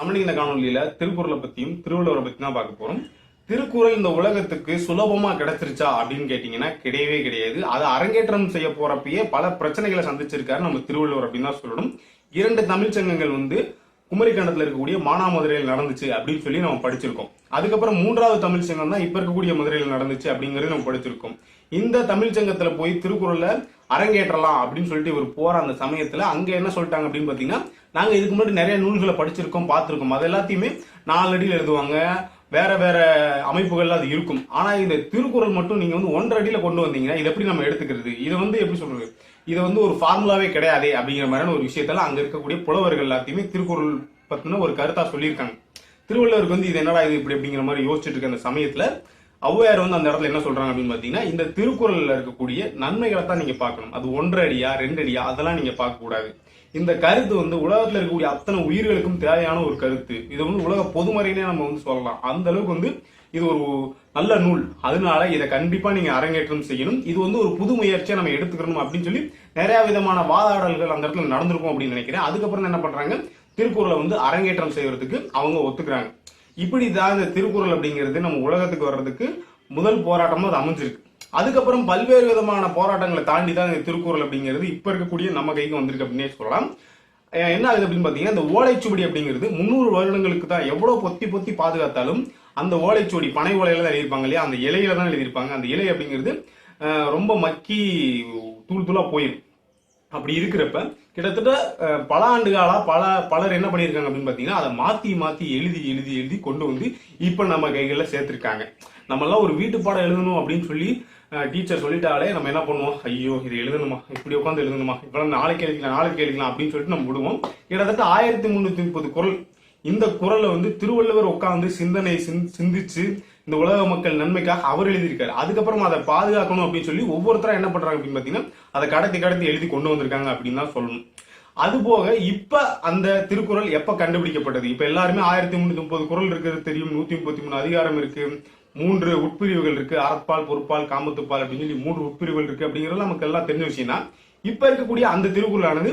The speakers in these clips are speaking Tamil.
தமிழ் இந்த காணொலியில திருக்குறளை பத்தியும் திருவள்ளுவரை பத்தி தான் பார்க்க போறோம். திருக்குறள் இந்த உலகத்துக்கு சுலபமா கிடைச்சிருச்சா அப்படின்னு கேட்டீங்கன்னா கிடையவே கிடையாது. அதை அரங்கேற்றம் செய்ய போறப்பயே பல பிரச்சனைகளை சந்திச்சிருக்காரு நம்ம திருவள்ளுவர் அப்படின்னு தான் சொல்லணும். இரண்டு தமிழ் சங்கங்கள் வந்து குமரிக்கண்டத்தில் இருக்கக்கூடிய மானாமதுரையில் நடந்துச்சு அப்படின்னு சொல்லி நம்ம படிச்சிருக்கோம். அதுக்கப்புறம் மூன்றாவது தமிழ் சங்கம் தான் இப்ப இருக்கக்கூடிய மதுரையில் நடந்துச்சு அப்படிங்கறது நம்ம படிச்சிருக்கோம். இந்த தமிழ் சங்கத்துல போய் திருக்குறளை அரங்கேற்றலாம் அப்படின்னு சொல்லிட்டு இவர் போற அந்த சமயத்துல அங்க என்ன சொல்லிட்டாங்க அப்படின்னு பாத்தீங்கன்னா நாங்கள் இதுக்கு முன்னாடி நிறைய நூல்களை படிச்சிருக்கோம் பார்த்துருக்கோம். அது எல்லாத்தையுமே நாலடியில் எழுதுவாங்க. வேற வேற அமைப்புகள்ல அது இருக்கும். ஆனா இந்த திருக்குறள் மட்டும் நீங்க வந்து ஒன்றரை அடியில கொண்டு வந்தீங்கன்னா இதை எப்படி நம்ம எடுத்துக்கிறது? இதை வந்து எப்படி சொல்றது? இது வந்து ஒரு ஃபார்முலாவே கிடையாதே அப்படிங்கிற மாதிரியான ஒரு விஷயத்தெல்லாம் அங்க இருக்கக்கூடிய புலவர்கள் எல்லாத்தையுமே திருக்குறள் பத்தின ஒரு கருத்தா சொல்லியிருக்காங்க. திருவள்ளுவருக்கு வந்து இது என்னடா இது இப்படி அப்படிங்கிற மாதிரி யோசிச்சுட்டு இருக்க அந்த சமயத்துல ஔவையார் வந்து அந்த இடத்துல என்ன சொல்றாங்க அப்படின்னு பாத்தீங்கன்னா இந்த திருக்குறள்ல இருக்கக்கூடிய நன்மைகளை தான் நீங்க பார்க்கணும். அது ஒன்றரை அடியா ரெண்டு அடியா அதெல்லாம் நீங்க பார்க்க கூடாது. இந்த கருத்து வந்து உலகத்துல இருக்கக்கூடிய அத்தனை உயிர்களுக்கும் தேவையான ஒரு கருத்து. இது வந்து உலக பொதுமறைனே நம்ம வந்து சொல்லலாம். அந்த அளவுக்கு வந்து இது ஒரு நல்ல நூல். அதனால இதை கண்டிப்பா நீங்க அரங்கேற்றம் செய்யணும். இது வந்து ஒரு புது முயற்சியை நம்ம எடுத்துக்கணும் அப்படின்னு சொல்லி நிறைய விதமான வாதாடல்கள் அந்த இடத்துல நடந்திருக்கும் அப்படின்னு நினைக்கிறேன். அதுக்கப்புறம் என்ன பண்றாங்க? திருக்குறளை வந்து அரங்கேற்றம் செய்யறதுக்கு அவங்க ஒத்துக்கிறாங்க. இப்படிதான் இந்த திருக்குறள் அப்படிங்கிறது நம்ம உலகத்துக்கு வர்றதுக்கு முதல் போராட்டமாக அது அமைஞ்சிருக்கு. அதுக்கப்புறம் பல்வேறு விதமான போராட்டங்களை தாண்டி தான் இந்த திருக்குறள் அப்படிங்கிறது இப்போ இருக்கக்கூடிய நம்ம கைக்கு வந்திருக்கு அப்படின்னே சொல்லலாம். என்ன ஆகுது அப்படின்னு பார்த்தீங்கன்னா இந்த ஓலைச்சுவடி அப்படிங்கிறது முந்நூறு வருடங்களுக்கு தான் எவ்வளோ பொத்தி பொத்தி பாதுகாத்தாலும் அந்த ஓலைச்சுவடி பனை ஓலையில தான் எழுதியிருப்பாங்க இல்லையா? அந்த இலையில தான் எழுதியிருப்பாங்க. அந்த இலை அப்படிங்கிறது ரொம்ப மக்கி தூள் தூளாக போயிடும் அப்படி இருக்கிறப்ப கிட்டத்தட்ட பல ஆண்டு பல பலர் என்ன பண்ணியிருக்காங்க அப்படின்னு பார்த்தீங்கன்னா அதை மாற்றி மாற்றி எழுதி எழுதி எழுதி கொண்டு வந்து இப்போ நம்ம கைகளில் சேர்த்துருக்காங்க. நம்மெல்லாம் ஒரு வீட்டு பாடம் எழுதணும் அப்படின்னு சொல்லி டீச்சர் சொல்லிட்டாலே நம்ம என்ன பண்ணுவோம்? ஐயோ இது எழுதணுமா? இப்படி உட்காந்து எழுதணுமா? இப்போ நாளைக்கு எழுதிக்கலாம் நாளைக்கு எழுதிக்கலாம் அப்படின்னு சொல்லிட்டு நம்ம விடுவோம். கிட்டத்தட்ட ஆயிரத்தி முந்நூற்றி முப்பது குரல். இந்த குரலை வந்து திருவள்ளுவர் உட்காந்து சிந்தனை சிந்- சிந்திச்சு இந்த உலக மக்கள் நன்மைக்காக அவர் எழுதியிருக்காரு. அதுக்கப்புறம் அதை பாதுகாக்கணும் அப்படின்னு சொல்லி ஒவ்வொருத்தரும் என்ன பண்றாங்க அப்படின்னு பாத்தீங்கன்னா அதை கடத்தி கடத்தி எழுதி கொண்டு வந்திருக்காங்க அப்படின்னு தான் சொல்லணும். அது போக இப்ப அந்த திருக்குறள் எப்ப கண்டுபிடிக்கப்பட்டது? இப்ப எல்லாருமே ஆயிரத்தி முன்னூத்தி முப்பது குறள் இருக்கிறது தெரியும் நூத்தி முப்பத்தி மூணு அதிகாரம் இருக்கு. மூன்று உட்பிரிவுகள் இருக்கு. அறப்பால் பொறுப்பால் காமத்துப்பால் அப்படின்னு சொல்லி மூன்று உட்பிரிவுகள் இருக்கு அப்படிங்கிறது நமக்கு எல்லாம் தெரிஞ்ச விஷயம் தான் இப்ப இருக்கக்கூடிய அந்த திருக்குறளானது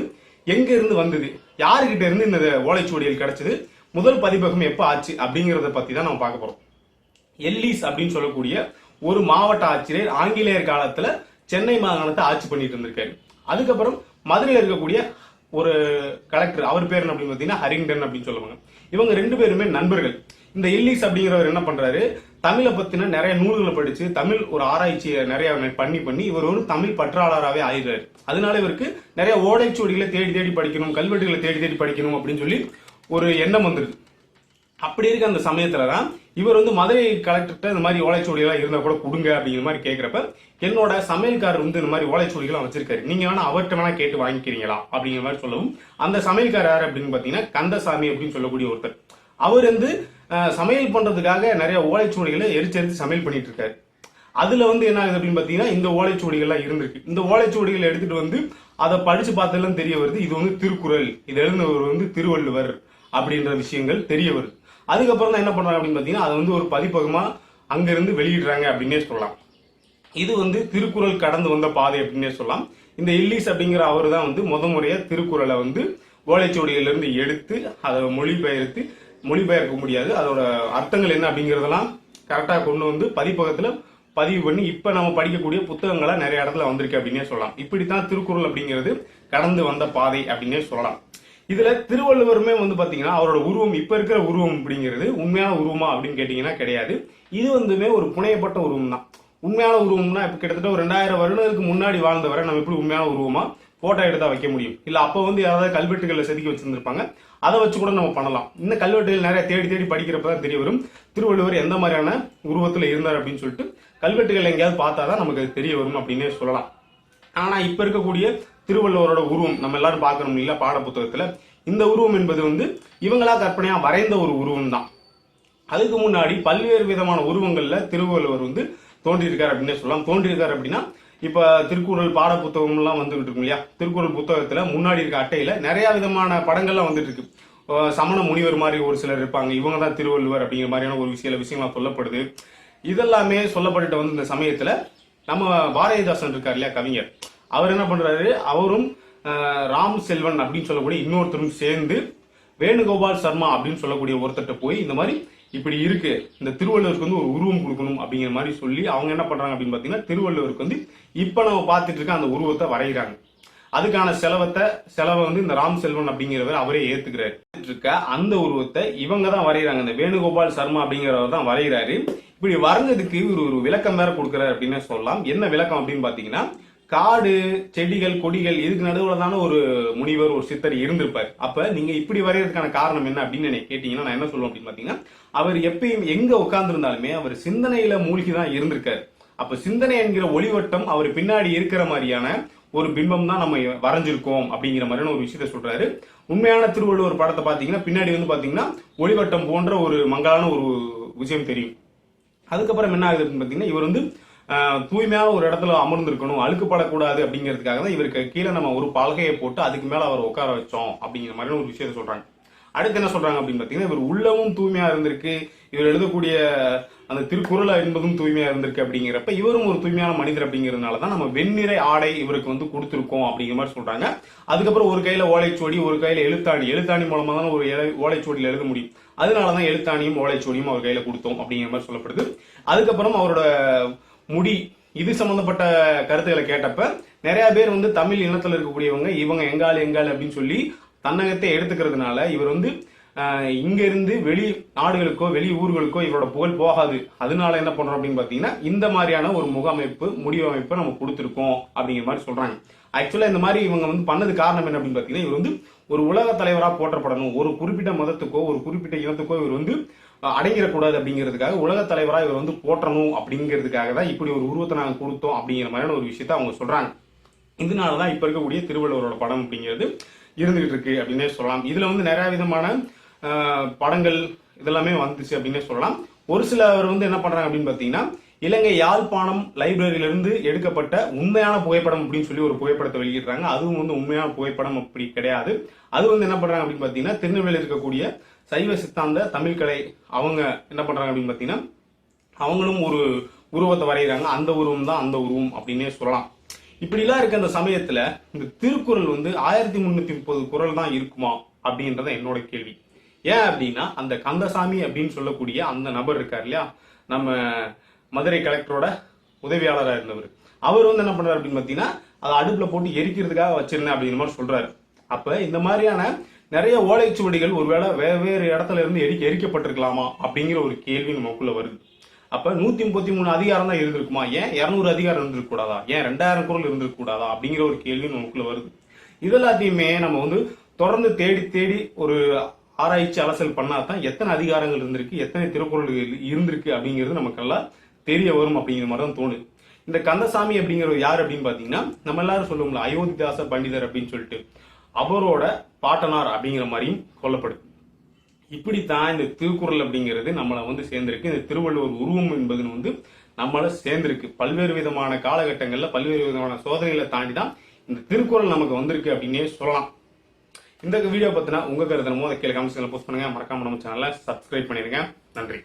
எங்க இருந்து வந்தது? யாருகிட்ட இருந்து இந்த ஓலைச்சுவடிகள் கிடைச்சது? முதல் பதிப்பகம் எப்ப ஆச்சு அப்படிங்கறத பத்தி தான் நம்ம பார்க்க போறோம். எல்லிஸ் அப்படின்னு சொல்லக்கூடிய ஒரு மாவட்ட ஆட்சியர் ஆங்கிலேயர் காலத்துல சென்னை மாகாணத்தை ஆட்சி பண்ணிட்டு இருந்திருக்காரு. அதுக்கப்புறம் மதுரையில் இருக்கக்கூடிய ஒரு கலெக்டர் அவர் பேர் அப்படின்னு பார்த்தீங்கன்னா ஹரிங்டன் அப்படின்னு சொல்லுவாங்க. இவங்க ரெண்டு பேருமே நண்பர்கள். இந்த எல்லிஸ் அப்படிங்கிறவர் என்ன பண்றாரு? தமிழை பத்தின நிறைய நூல்களை படிச்சு தமிழ் ஒரு ஆராய்ச்சியை நிறைய பண்ணி பண்ணி இவர் ஒரு தமிழ் பற்றாளராகவே ஆயிடுறாரு. அதனால இவருக்கு நிறைய ஓலைச்சுவடிகளை தேடி தேடி படிக்கணும் கல்வெட்டுகளை தேடி தேடி படிக்கணும் அப்படின்னு சொல்லி ஒரு எண்ணம் வந்துருது. அப்படி இருக்க அந்த சமயத்துல தான் இவர் வந்து மதுரை கலெக்டர்கிட்ட இந்த மாதிரி ஓலைச்சுவடிகளாக இருந்தா கூட கொடுங்க அப்படிங்கிற மாதிரி கேட்கிறப்ப என்னோட சமையல்காரர் வந்து இந்த மாதிரி ஓலைச்சுவடிகளாக வச்சிருக்காரு. நீங்க வேணா அவர்கிட்ட வேணா கேட்டு வாங்கிக்கிறீங்களா? அப்படிங்கிற மாதிரி சொல்லவும். அந்த சமையல்காரர் அப்படின்னு பாத்தீங்கன்னா கந்தசாமி அப்படின்னு சொல்லக்கூடிய ஒருத்தர். அவர் வந்து சமையல் பண்ணுறதுக்காக நிறைய ஓலைச்சுவடிகளை எரிச்சு எரிச்சு சமையல் பண்ணிட்டு இருக்காரு அதில் வந்து என்ன ஆகுது அப்படின்னு பார்த்தீங்கன்னா இந்த ஓலைச்சுவடிகள்லாம் இருந்திருக்கு. இந்த ஓலைச்சுவடிகளை எடுத்துட்டு வந்து அதை படிச்சு பார்த்ததெல்லாம் தெரிய வருது இது வந்து திருக்குறள். இது எழுந்தவர் வந்து திருவள்ளுவர் அப்படின்ற விஷயங்கள் தெரிய வருது. அதுக்கப்புறம் தான் என்ன பண்ணுறாங்க அப்படின்னு பார்த்தீங்கன்னா அதை வந்து ஒரு பதிப்பகமாக அங்கிருந்து வெளியிடுறாங்க அப்படின்னே சொல்லலாம். இது வந்து திருக்குறள் கடந்து வந்த பாதை அப்படின்னே சொல்லலாம். இந்த இல்லீஸ் அப்படிங்கிற அவர் தான் வந்து முத முறையாக திருக்குறளை வந்து ஓலைச்சுவடியிலிருந்து எடுத்து அதை மொழிபெயர்த்து மொழிபெயர்க்க முடியாது. அதோட அர்த்தங்கள் என்ன அப்படிங்கறதெல்லாம் கரெக்டாக கொண்டு வந்து பதிப்பகத்தில் பதிவு பண்ணி இப்போ நம்ம படிக்கக்கூடிய புத்தகங்களாக நிறைய இடத்துல வந்திருக்கு அப்படின்னே சொல்லலாம். இப்படித்தான் திருக்குறள் அப்படிங்கிறது கடந்து வந்த பாதை அப்படின்னே சொல்லலாம். இதுல திருவள்ளுவருமே வந்து பாத்தீங்கன்னா அவரோட உருவம் இப்ப இருக்கிற உருவம் அப்படிங்கிறது உண்மையான உருவமா அப்படின்னு கேட்டீங்கன்னா கிடையாது. இது வந்துமே ஒரு புனையப்பட்ட உருவம் தான் உண்மையான உருவம்னா இப்ப கிட்டத்தட்ட ஒரு ரெண்டாயிரம் வருடங்களுக்கு முன்னாடி வாழ்ந்தவரை நம்ம எப்படி உண்மையான உருவமா போட்டோ எடுத்தா வைக்க முடியும்? இல்ல அப்ப வந்து யாராவது கல்வெட்டுகளை செதுக்கி வச்சிருந்திருப்பாங்க. அதை வச்சு கூட நம்ம பண்ணலாம். இந்த கல்வெட்டுகள் நிறைய தேடி தேடி படிக்கிறப்ப தான் தெரிய வரும். திருவள்ளுவர் எந்த மாதிரியான உருவத்தில் இருந்தார் அப்படின்னு சொல்லிட்டு கல்வெட்டுகள் எங்கேயாவது பார்த்தா தான் நமக்கு அது தெரிய வரும் அப்படின்னே சொல்லலாம். ஆனால் இப்போ இருக்கக்கூடிய திருவள்ளுவரோட உருவம் நம்ம எல்லாரும் பார்க்கணும் இல்லை பாட இந்த உருவம் என்பது வந்து இவங்களா கற்பனையாக வரைந்த ஒரு உருவம் தான். அதுக்கு முன்னாடி பல்வேறு விதமான உருவங்களில் திருவள்ளுவர் வந்து தோன்றியிருக்கார் அப்படின்னே சொல்லலாம். தோன்றியிருக்கார் அப்படின்னா இப்போ திருக்குறள் பாட புத்தகம்லாம் வந்துகிட்டு இருக்கும் இல்லையா? திருக்குறள் புத்தகத்தில் முன்னாடி இருக்க அட்டையில் நிறையா விதமான படங்கள்லாம் வந்துட்டு இருக்கு. சமண முனிவர் மாதிரி ஒரு சிலர் இருப்பாங்க. இவங்க தான் திருவள்ளுவர் அப்படிங்கிற மாதிரியான ஒரு சில விஷயங்கள் சொல்லப்படுது. இதெல்லாமே சொல்லப்பட்டு வந்து இந்த சமயத்துல நம்ம பாரதிதாசன் இருக்கார் இல்லையா கவிஞர். அவர் என்ன பண்றாரு? அவரும் ராம் செல்வன் அப்படின்னு சொல்லக்கூடிய இன்னொருத்தரும் சேர்ந்து வேணுகோபால் சர்மா அப்படின்னு சொல்லக்கூடிய ஒருத்தட்ட போய் இந்த மாதிரி இப்படி இருக்கு. இந்த திருவள்ளுவருக்கு வந்து ஒரு உருவம் கொடுக்கணும் அப்படிங்கிற மாதிரி சொல்லி அவங்க என்ன பண்றாங்க அப்படின்னு பாத்தீங்கன்னா திருவள்ளுவருக்கு வந்து இப்ப நம்ம பார்த்துட்டு இருக்க அந்த உருவத்தை வரைகிறாங்க. அதுக்கான செலவத்தை செலவை வந்து இந்த ராம் செல்வன் அப்படிங்கிறவர் அவரே ஏத்துக்கிறாரு. இருக்க அந்த உருவத்தை இவங்க தான் வரைகிறாங்க இந்த வேணுகோபால் சர்மா அப்படிங்கிறவர் தான் வரைகிறாரு இப்படி வரைஞ்சதுக்கு இவர் ஒரு விளக்கம் வேற கொடுக்குறாரு அப்படின்னு சொல்லலாம். என்ன விளக்கம் அப்படின்னு பாத்தீங்கன்னா காடு செடிகள் கொடிகள் இதுக்கு நடுவுல தானே ஒரு முனிவர் ஒரு சித்தர் இருந்திருப்பார். அப்ப நீங்க இப்படி வரையறதுக்கான காரணம் என்ன அப்படின்னு என்னை கேட்டீங்கன்னா நான் என்ன சொல்லுவேன் அப்படின்னு பாத்தீங்கன்னா அவர் எப்பயும் எங்க உட்கார்ந்துருந்தாலுமே அவர் சிந்தனையில மூழ்கி தான் இருந்திருக்காரு. அப்ப சிந்தனை என்கிற ஒளிவட்டம் அவர் பின்னாடி இருக்கிற மாதிரியான ஒரு பிம்பம் தான் நம்ம வரைஞ்சிருக்கோம் அப்படிங்கிற மாதிரியான ஒரு விஷயத்த சொல்றாரு. உண்மையான திருவள்ளுவர் படத்தை பாத்தீங்கன்னா பின்னாடி வந்து பாத்தீங்கன்னா ஒளிவட்டம் போன்ற ஒரு மங்களான ஒரு விஷயம் தெரியும். அதுக்கப்புறம் என்ன ஆகுது பார்த்தீங்கன்னா பாத்தீங்கன்னா இவர் வந்து தூய்மையான ஒரு இடத்துல அமர்ந்திருக்கணும் அழுக்குப்படக்கூடாது அப்படிங்கிறதுக்காக தான் இவருக்கு கீழே நம்ம ஒரு பலகையை போட்டு அதுக்கு மேல அவர் உட்கார வச்சோம் அப்படிங்கிற மாதிரியான ஒரு விஷயத்த சொல்றாங்க. அடுத்து என்ன சொல்றாங்க அப்படின்னு பாத்தீங்கன்னா இவர் உள்ளமும் தூய்மையா இருந்திருக்கு. இவர் எழுதக்கூடிய அந்த திருக்குறள் என்பதும் தூய்மையா இருந்திருக்கு அப்படிங்கிறப்ப இவரும் ஒரு தூய்மையான மனிதர் அப்படிங்கிறதுனால தான் நம்ம வெண்ணிறை ஆடை இவருக்கு வந்து கொடுத்துருக்கோம் அப்படிங்கிற மாதிரி சொல்றாங்க. அதுக்கப்புறம் ஒரு கையில ஓலைச்சுவடி ஒரு கையில எழுத்தாணி. எழுத்தாணி மூலமா தான் ஒரு எழு- எழுத முடியும். அதனாலதான் எழுத்தாணியும் ஓலைச்சுவடியும் அவர் கையில கொடுத்தோம் அப்படிங்கிற மாதிரி சொல்லப்படுது. அதுக்கப்புறம் அவரோட முடி இது சம்பந்தப்பட்ட கருத்துக்களை கேட்டப்ப நிறைய பேர் வந்து தமிழ் இனத்துல இருக்கக்கூடியவங்க இவங்க எங்கால் எங்கால் அப்படின்னு சொல்லி தன்னகத்தை எடுத்துக்கிறதுனால இவர் வந்து இங்கேருந்து வெளி நாடுகளுக்கோ வெளி ஊர்களுக்கோ இவரோட புகழ் போகாது. அதனால என்ன பண்றோம் அப்படின்னு பாத்தீங்கன்னா இந்த மாதிரியான ஒரு முகமைப்பு முடிவமைப்பை நம்ம கொடுத்துருக்கோம் அப்படிங்கிற மாதிரி சொல்றாங்க. ஆக்சுவலா இந்த மாதிரி இவங்க வந்து பண்ணது காரணம் என்ன அப்படின்னு பாத்தீங்கன்னா இவர் வந்து ஒரு உலக தலைவரா போற்றப்படணும். ஒரு குறிப்பிட்ட மதத்துக்கோ ஒரு குறிப்பிட்ட இனத்துக்கோ இவர் வந்து அடங்கிடக்கூடாது அப்படிங்கிறதுக்காக உலக தலைவரா இவர் வந்து போற்றணும் அப்படிங்கிறதுக்காக தான் இப்படி ஒரு உருவத்தை நாங்கள் கொடுத்தோம் அப்படிங்கிற மாதிரியான ஒரு விஷயத்த அவங்க சொல்றாங்க. இதனாலதான் இப்ப இருக்கக்கூடிய திருவள்ளுவரோட படம் அப்படிங்கிறது இருந்துகிட்டு இருக்கு அப்படின்னே சொல்லலாம். இதுல வந்து நிறைய விதமான படங்கள் இதெல்லாமே வந்துச்சு அப்படின்னே சொல்லலாம். ஒரு சிலர் வந்து என்ன பண்றாங்க அப்படின்னு பாத்தீங்கன்னா இலங்கை யாழ்ப்பாணம் லைப்ரரியிலிருந்து எடுக்கப்பட்ட உண்மையான புகைப்படம் அப்படின்னு சொல்லி ஒரு புகைப்படத்தை வெளியிடுறாங்க. அதுவும் வந்து உண்மையான புகைப்படம் அப்படி கிடையாது. அது வந்து என்ன பண்றாங்க அப்படின்னு பாத்தீங்கன்னா திருநெல்வேலியில் இருக்கக்கூடிய சைவ சித்தாந்த தமிழ் கலை அவங்க என்ன பண்றாங்க அப்படின்னு பாத்தீங்கன்னா அவங்களும் ஒரு உருவத்தை வரைகிறாங்க அந்த உருவம் தான் அந்த உருவம் அப்படின்னே சொல்லலாம். இப்படிலாம் இருக்க அந்த சமயத்துல இந்த திருக்குறள் வந்து ஆயிரத்தி முன்னூத்தி முப்பது குறள் தான் இருக்குமா அப்படின்றத என்னோட கேள்வி. ஏன் அப்படின்னா அந்த கந்தசாமி அப்படின்னு சொல்லக்கூடிய அந்த நபர் இருக்கார் இல்லையா? நம்ம மதுரை கலெக்டரோட உதவியாளராக இருந்தவர். அவர் வந்து என்ன பண்றாரு அப்படின்னு பார்த்தீங்கன்னா அதை அடுப்புல போட்டு எரிக்கிறதுக்காக வச்சிருந்தேன் அப்படிங்கிற மாதிரி சொல்றாரு. அப்ப இந்த மாதிரியான நிறைய ஓலைச்சுவடிகள் ஒருவேளை வெவ்வேறு இடத்துல இருந்து எரிக்க எரிக்கப்பட்டிருக்கலாமா அப்படிங்கிற ஒரு கேள்வி நமக்குள்ள வருது. அப்ப நூத்தி முப்பத்தி மூணு அதிகாரம் தான் இருந்திருக்குமா ஏன் இருநூறு அதிகாரம் இருந்திருக்க கூடாதா ஏன் ரெண்டாயிரம் குரல் இருந்திருக்க கூடாதா அப்படிங்கிற ஒரு கேள்வி நமக்குள்ள வருது. இதெல்லாத்தையுமே நம்ம வந்து தொடர்ந்து தேடி தேடி ஒரு ஆராய்ச்சி அலசல் பண்ணாதான் எத்தனை அதிகாரங்கள் இருந்திருக்கு எத்தனை திருக்குறள்கள் இருந்திருக்கு அப்படிங்கிறது நமக்கெல்லாம் தெரிய வரும் அப்படிங்கிற மாதிரி தான் தோணுது. இந்த கந்தசாமி அப்படிங்கிறவர் யார் அப்படின்னு பாத்தீங்கன்னா நம்ம எல்லாரும் சொல்லுவோம்ல அயோத்திதாச பண்டிதர் அப்படின்னு சொல்லிட்டு அவரோட பாட்டனார் அப்படிங்கிற மாதிரியும் சொல்லப்படுது இப்படித்தான் இந்த திருக்குறள் அப்படிங்கிறது நம்மளை வந்து சேர்ந்திருக்கு. இந்த திருவள்ளுவர் உருவம் என்பது வந்து நம்மளை சேர்ந்திருக்கு. பல்வேறு விதமான காலகட்டங்களில் பல்வேறு விதமான சோதனைகளை தாண்டி தான் இந்த திருக்குறள் நமக்கு வந்திருக்கு அப்படின்னே சொல்லலாம். இந்த வீடியோ பத்தினா உங்க கருத்தனமோ அதை கீழே கமெண்ட்ஸ்ல போஸ்ட் பண்ணுங்க. மறக்காம நம்ம சேனலை சப்ஸ்கிரைப் பண்ணிடுங்க நன்றி.